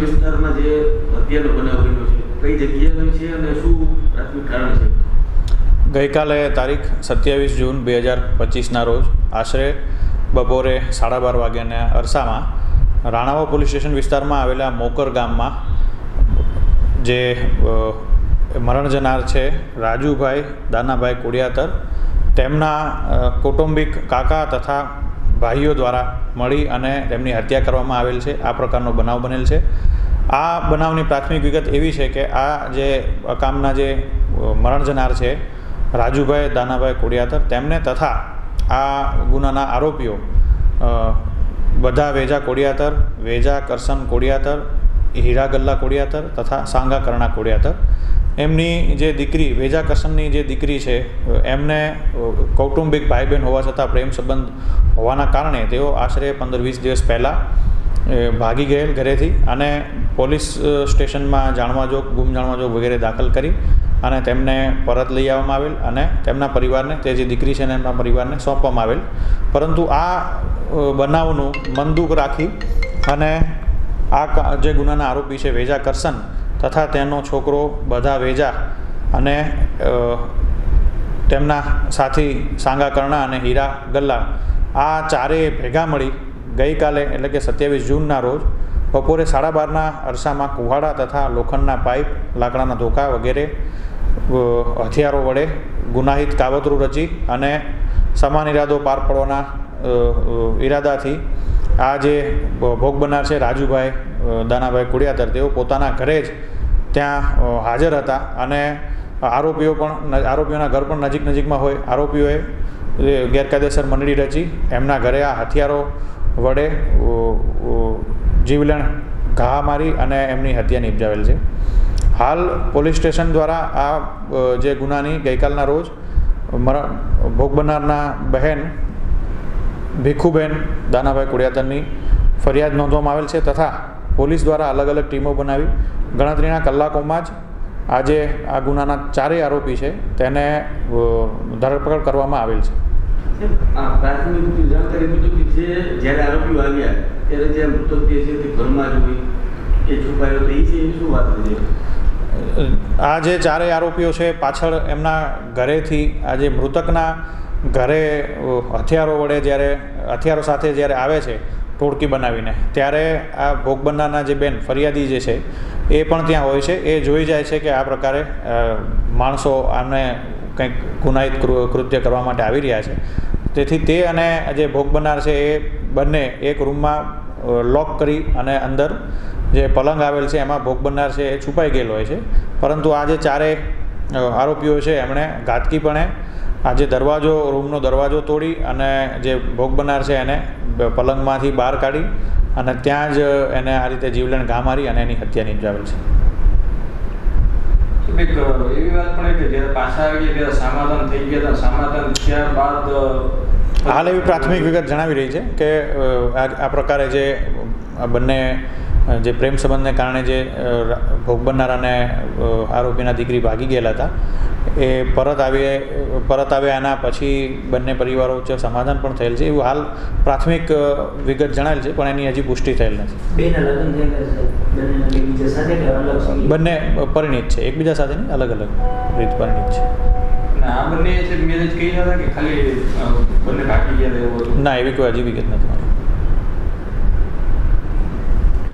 વિસ્તારમાં જે ગઈકાલે તારીખ સત્યાવીસ જૂન બે હજાર પચીસના રોજ આશરે બપોરે સાડા બાર વાગ્યાના અરસામાં રાણાવા પોલીસ સ્ટેશન વિસ્તારમાં આવેલા મોકર ગામમાં જે મરણ જનાર છે રાજુભાઈ દાનાભાઈ કુડિયાતર, તેમના કૌટુંબિક કાકા તથા ભાઈઓ દ્વારા મળી અને તેમની હત્યા કરવામાં આવેલ છે. આ પ્રકારનો બનાવ બનેલ છે. આ બનાવની પ્રાથમિક વિગત એવી છે કે આ જે અકામના જે મરણજનાર મરણ જનાર છે, રાજુભાઈ દાનાભાઈ કોડિયાતર, તેમને તથા આ ગુનાના આરોપીઓ બધા વેજા કોડિયાતર, વેજા કરસન કોડિયાતર હીરા ગલ્લા કોડિયાતર તથા સાંગા કરણા કોડિયાતર એમની જે દીકરી વેજા કરસનની જે દીકરી છે એમને કૌટુંબિક ભાઈ બહેન હોવા છતાં પ્રેમ સંબંધ હોવાના કારણે તેઓ આશરે પંદર વીસ દિવસ પહેલાં ભાગી ગયેલ ઘરેથી અને પોલીસ સ્ટેશનમાં જાણવા જોગ ગુમ જાણવા જોગ વગેરે દાખલ કરી અને તેમને પરત લઈ આવવામાં આવેલ અને તેમના પરિવારને, તે જે દીકરી છે એમના પરિવારને સોંપવામાં આવેલ. પરંતુ આ બનાવનું મનદુખ રાખી અને આ જે ગુનાના આરોપી છે વેજા કરસન તથા તેનો છોકરો બધા વેજા અને તેમના સાથી સાંગા કર્ણા અને હીરા ગલ્લા આ ચારેય ભેગા મળી ગઈકાલે એટલે કે સત્યાવીસ જૂનના રોજ બપોરે સાડા બારના અરસામાં કુહાડા તથા લોખંડના પાઇપ, લાકડાના ધોકા વગેરે હથિયારો વડે ગુનાહિત કાવતરું રચી અને સમાન ઇરાદો પાર પાડવાના ઈરાદાથી આ જે ભોગ બનાર છે રાજુભાઈ દાનાભાઈ કુડિયાતર, તેઓ પોતાના ઘરે જ ત્યાં હાજર હતા અને આરોપીઓ પણ આરોપીઓના ઘર પણ નજીક નજીકમાં હોય. આરોપીઓએ ગેરકાયદેસર મંડળી રચી, એમના ઘરે આ હથિયારો વડે જીવલેણ ઘા મારી અને એમની હત્યા નિપજાવેલ છે. હાલ પોલીસ સ્ટેશન દ્વારા આ જે ગુનાની ગઈકાલના રોજ ભોગ બનનારના બહેન ભીખુબેન દાનાભાઈ કુડિયાતરની ફરિયાદ નોંધવામાં આવેલ છે તથા પોલીસ દ્વારા અલગ અલગ ટીમો બનાવી. ગણતરીના કલાકોમાં જ આજે આ ગુનાના ચારેય આરોપી છે તેને ધરપકડ કરવામાં આવેલ છે. આ પ્રાથમિક જાણકારી મુજબ જે જ્યારે આરોપીઓ આવ્યા ત્યારે જે મૃતક જે છે તે ઘરમાં જ હોય કે છુપાયો તો એ છે એની શું વાત છે? આ જે ચારેય આરોપીઓ છે પાછળ એમના ઘરેથી આજે મૃતકના ઘરે હથિયારો વડે જ્યારે હથિયારો સાથે જ્યારે આવે છે ટોળકી બનાવીને. ત્યારે આ ભોગ બનનારના જે બેન ફરિયાદી જે છે, એ પણ ત્યાં હોય છે. એ જોઈ જાય છે કે આ પ્રકારે માણસો આમને કંઈક ગુનાહિત કૃત્ય કરવા માટે આવી રહ્યા છે. તેથી તે અને જે ભોગ બનનાર છે, એ બંને એક રૂમમાં લોક કરી અને અંદર જે પલંગ આવેલ છે, એમાં ભોગ બનનાર છે, એ છુપાઈ ગયેલો હોય છે. પરંતુ આ જે ચારે આરોપીઓ છે, એમણે ઘાતકીપણે આ જે દરવાજો, રૂમનો દરવાજો તોડી અને જે ભોગ બનનાર છે, એને પલંગમાંથી બહાર કાઢી અને ત્યાં જ એને આ રીતે જીવલેણ ઘા મારી અને એની હત્યા નિપજાવેલ છે. એવી વાત પણ કે જ્યારે પાછા આવી ગયા સમાધાન થઈ ગયા સમાધાન થયા હાલ એવી પ્રાથમિક વિગત જણાવી રહી છે કે આ આ પ્રકારે જે આ બંને જે પ્રેમ સંબંધને કારણે જે ભોગ બનનાર અને આરોપીના દીકરી ભાગી ગયેલા હતા એ પરત આવી પરત આવ્યા એના પછી બંને પરિવારો વચ્ચે સમાધાન પણ થયેલ છે. એવું હાલ પ્રાથમિક વિગત જણાયેલ છે પણ એની હજી પુષ્ટિ થયેલ નથી. બેના પરિણીત છે. એકબીજા સાથેની અલગ અલગ રીત પરિણીત છે. ના એવી કોઈ હજી વિગત નથી